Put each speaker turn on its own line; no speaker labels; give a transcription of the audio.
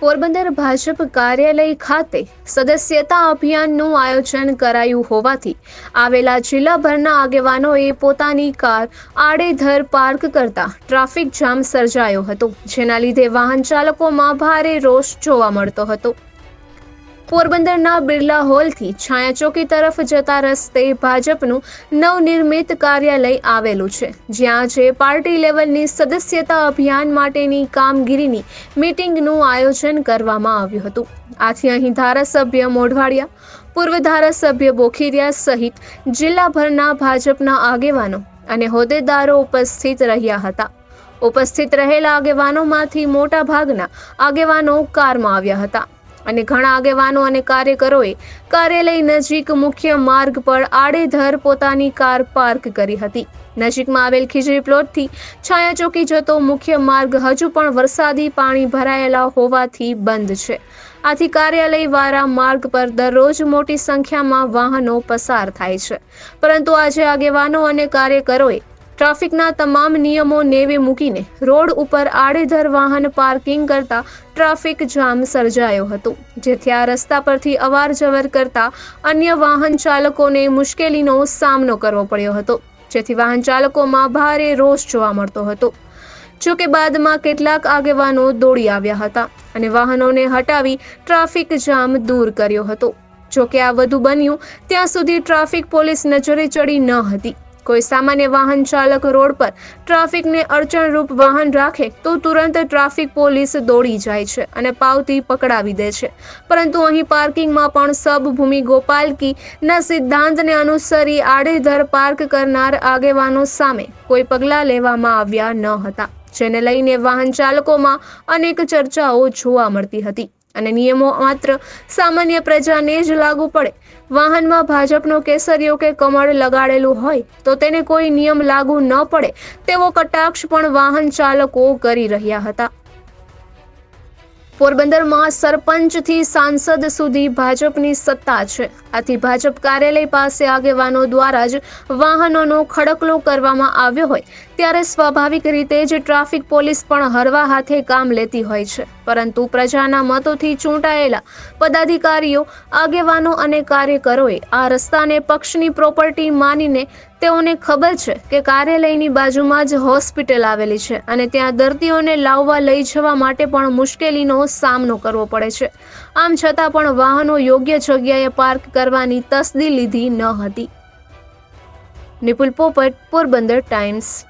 પોરબંદર ભાજપ કાર્યાલય ખાતે સદસ્યતા અભિયાનનું આયોજન કરાયું હોવાથી આવેલા જિલ્લાભરના આગેવાનોએ પોતાની કાર આડેધર પાર્ક કરતા ટ્રાફિક જામ સર્જાયો હતો, જેના લીધે વાહન ચાલકોમાં ભારે રોષ જોવા મળતો હતો. પોરબંદરના બિરલા હોલથી છાયાચોકી તરફ જતા રસ્તે ભાજપનું નવનિર્મિત કાર્યાલય આવેલું છે, જ્યાં જે પાર્ટી લેવલની સદસ્યતા અભિયાન માટેની કામગીરીની મીટિંગનું આયોજન કરવામાં આવ્યું હતું. આથી અહીં ધારાસભ્ય મોઢવાડિયા, પૂર્વ ધારાસભ્ય બોખીરિયા સહિત જિલ્લાભરના ભાજપના આગેવાનો અને હોદ્દેદારો ઉપસ્થિત રહ્યા હતા. ઉપસ્થિત રહેલા આગેવાનોમાંથી મોટાભાગના આગેવાનો કારમાં આવ્યા હતા. અને ઘણા આગેવાનો અને કાર્યકરોએ કાર્યાલય નજીક મુખ્ય માર્ગ પર આડેધર પોતાની કાર પાર્ક કરી હતી. નજીકમાં આવેલ ખીજડી પ્લોટથી છાયાચોકી જતો મુખ્ય માર્ગ હજુ પણ વરસાદી પાણી ભરાયેલા હોવાથી બંધ છે. આથી કાર્યાલય વાળા માર્ગ પર દરરોજ મોટી સંખ્યામાં વાહનો પસાર થાય છે. પરંતુ આજે આગેવાનો અને કાર્યકરોએ ટ્રાફિકના તમામ નિયમો નેવે મૂકીને રોડ ઉપર આડેધર વાહન પાર્કિંગ કરતા ટ્રાફિક જામ સર્જાયો હતો, જેથી આ રસ્તા પરથી અવાર જવર કરતા અન્ય વાહન ચાલકોને મુશ્કેલીનો સામનો કરવો પડ્યો હતો, જેથી વાહન ચાલકોમાં ભારે રોષ જોવા મળતો હતો. જો કે બાદમાં કેટલાક આગેવાનો દોડી આવ્યા હતા અને વાહનોને હટાવી ટ્રાફિક જામ દૂર કર્યો હતો. જો કે આ વધુ બન્યું, ત્યાં સુધી ટ્રાફિક પોલીસ નજરે ચડી ન હતી. કોઈ સામાન્ય વાહન ચાલક રોડ પર ટ્રાફિકને અડચણરૂપ વાહન રાખે તો તુરંત ટ્રાફિક પોલીસ દોડી જાય છે અને પાવતી પકડાવી દે છે. પરંતુ અહીં પાર્કિંગમાં પણ સબભૂમિ ગોપાલકીના સિદ્ધાંતને અનુસરી આડેધર પાર્ક કરનાર આગેવાનો સામે કોઈ પગલાં લેવામાં આવ્યા ન હતા, જેને લઈને વાહન ચાલકોમાં અનેક ચર્ચાઓ જોવા મળતી હતી. અને નિયમો માત્ર સામાન્ય પ્રજાને જ લાગુ પડે. વાહનમાં ભાજપનો કેસરીયો કે કમળ લગાડેલું હોય તો તેને કોઈ નિયમ લાગુ ન પડે તેવો કટાક્ષ પણ વાહન ચાલકો કરી રહ્યા હતા. પોરબંદરમાં સરપંચથી સાંસદ સુધી ભાજપની સત્તા છે. આથી ભાજપ કાર્યાલય પાસે આગેવાનો દ્વારા જ વાહનોનો ખડકલો કરવામાં આવ્યો હોય, ત્યારે સ્વાભાવિક રીતે જ ટ્રાફિક પોલીસ પણ હરવા હાથે કામ લેતી હોય છે. પરંતુ પ્રજાના મતોથી ચૂંટાયેલા પદાધિકારીઓ, આગેવાનો અને કાર્યકરોએ આ રસ્તાને પક્ષની પ્રોપર્ટી માનીને તેઓને ખબર છે કે કાર્યાલયની બાજુમાં જ હોસ્પિટલ આવેલી છે અને ત્યાં દર્દીઓને લાવવા લઈ જવા માટે પણ મુશ્કેલીનો સામનો કરવો પડે છે. આમ છતાં પણ વાહનો યોગ્ય જગ્યાએ પાર્ક કરવાની તસદી લીધી ન હતી. નિપુલ પોપટ, પોરબંદર ટાઈમ્સ.